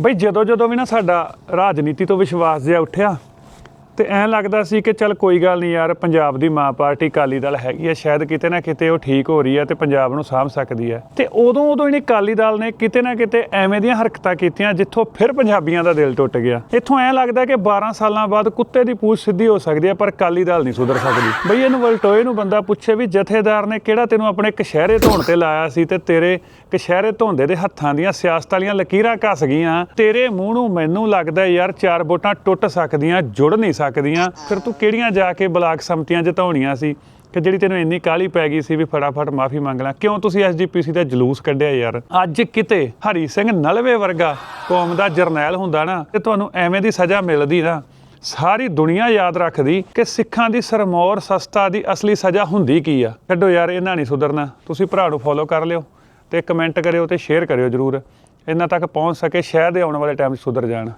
ਬਈ ਜਦੋਂ ਜਦੋਂ ਵੀ ਨਾ ਸਾਡਾ ਰਾਜਨੀਤੀ ਤੋਂ ਵਿਸ਼ਵਾਸ ਜਿਹਾ ਉੱਠਿਆ ਤੇ ਐਂ ਲੱਗਦਾ ਸੀ ਕਿ ਚੱਲ ਕੋਈ ਗੱਲ ਨਹੀਂ ਯਾਰ, ਪੰਜਾਬ ਦੀ ਮਾਂ ਪਾਰਟੀ ਕਾਲੀ ਦਲ ਹੈਗੀ ਹੈ ਸ਼ਾਇਦ ਕਿਤੇ ਨਾ ਕਿਤੇ ਉਹ ਠੀਕ ਹੋ ਰਹੀ ਹੈ ਤੇ ਪੰਜਾਬ ਨੂੰ ਸਾਂਭ ਸਕਦੀ ਹੈ ਤੇ ਉਦੋਂ ਉਦੋਂ ਇਹਨੇ ਕਾਲੀ ਦਲ ਨੇ ਕਿਤੇ ਨਾ ਕਿਤੇ ਐਵੇਂ ਦੀਆਂ ਹਰਕਤਾਂ ਕੀਤੀਆਂ ਜਿੱਥੋਂ ਫਿਰ ਪੰਜਾਬੀਆਂ ਦਾ ਦਿਲ ਟੁੱਟ ਗਿਆ। ਇੱਥੋਂ ਐਂ ਲੱਗਦਾ ਕਿ 12 ਸਾਲਾਂ ਬਾਅਦ ਕੁੱਤੇ ਦੀ ਪੂਛ ਸਿੱਧੀ ਹੋ ਸਕਦੀ ਹੈ ਪਰ ਕਾਲੀ ਦਲ ਨਹੀਂ ਸੁਧਰ ਸਕਦੀ। ਬਈ ਇਹਨੂੰ ਵਲਟੋਏ ਨੂੰ ਬੰਦਾ ਪੁੱਛੇ ਵੀ ਜਥੇਦਾਰ ਨੇ ਕਿਹੜਾ ਤੈਨੂੰ ਆਪਣੇ ਕਸ਼ਹਿਰੇ ਧੋਣ ਤੇ ਲਾਇਆ ਸੀ ਤੇ ਤੇਰੇ ਕਸ਼ਹਿਰੇ ਧੋਂਦੇ ਦੇ ਹੱਥਾਂ ਦੀਆਂ ਸਿਆਸਤ ਵਾਲੀਆਂ ਲਕੀਰਾਂ ਘਸ ਗਈਆਂ। ਤੇਰੇ ਮੂੰਹ ਨੂੰ ਮੈਨੂੰ ਲੱਗਦਾ ਯਾਰ ਚਾਰ ਵੋਟਾਂ ਟੁੱਟ ਸਕਦੀਆਂ, ਜੁੜ ਨਹੀਂ ਸਕਦੀਆਂ। ਫਿਰ ਤੂੰ ਕਿਹੜੀਆਂ ਜਾ ਕੇ ਬਲਾਕ ਸਮਤੀਆਂ ਜਿਤਾਉਣੀਆਂ ਸੀ? ਕਿ ਜਿਹੜੀ ਤੈਨੂੰ ਇੰਨੀ ਕਾਲੀ ਪੈ ਗਈ ਸੀ ਵੀ ਫਟਾਫਟ ਮਾਫੀ ਮੰਗ ਲੈ। ਕਿਉਂ ਤੁਸੀਂ ਐਸਜੀਪੀਸੀ ਦਾ ਜਲੂਸ ਕੱਢਿਆ ਯਾਰ? ਅੱਜ ਕਿਤੇ ਹਰੀ ਸਿੰਘ ਨਲਵੇ ਵਰਗਾ ਕੌਮ ਦਾ ਜਰਨੈਲ ਹੁੰਦਾ ਨਾ, ਤੇ ਤੁਹਾਨੂੰ ਐਵੇਂ ਦੀ ਸਜ਼ਾ ਮਿਲਦੀ ਨਾ। ਸਾਰੀ ਦੁਨੀਆ ਯਾਦ ਰੱਖਦੀ ਕਿ ਸਿੱਖਾਂ ਦੀ ਸਰਮੌਰ ਸਸਤਾ ਦੀ ਅਸਲੀ ਸਜ਼ਾ ਹੁੰਦੀ ਕੀ ਆ। ਛੱਡੋ ਯਾਰ, ਇਹਨਾਂ ਨਹੀਂ ਸੁਧਰਨਾ। ਤੁਸੀਂ ਭਰਾ ਨੂੰ ਫੋਲੋ ਕਰ ਲਿਓ ਤੇ ਕਮੈਂਟ ਕਰਿਓ ਤੇ ਸ਼ੇਅਰ ਕਰਿਓ ਜਰੂਰ। ਇਹਨਾਂ ਤੱਕ ਪਹੁੰਚ ਸਕੇ ਸ਼ਾਇਦ ਇਹ ਆਉਣ ਵਾਲੇ ਟਾਈਮ 'ਚ ਸੁਧਰ ਜਾਣ।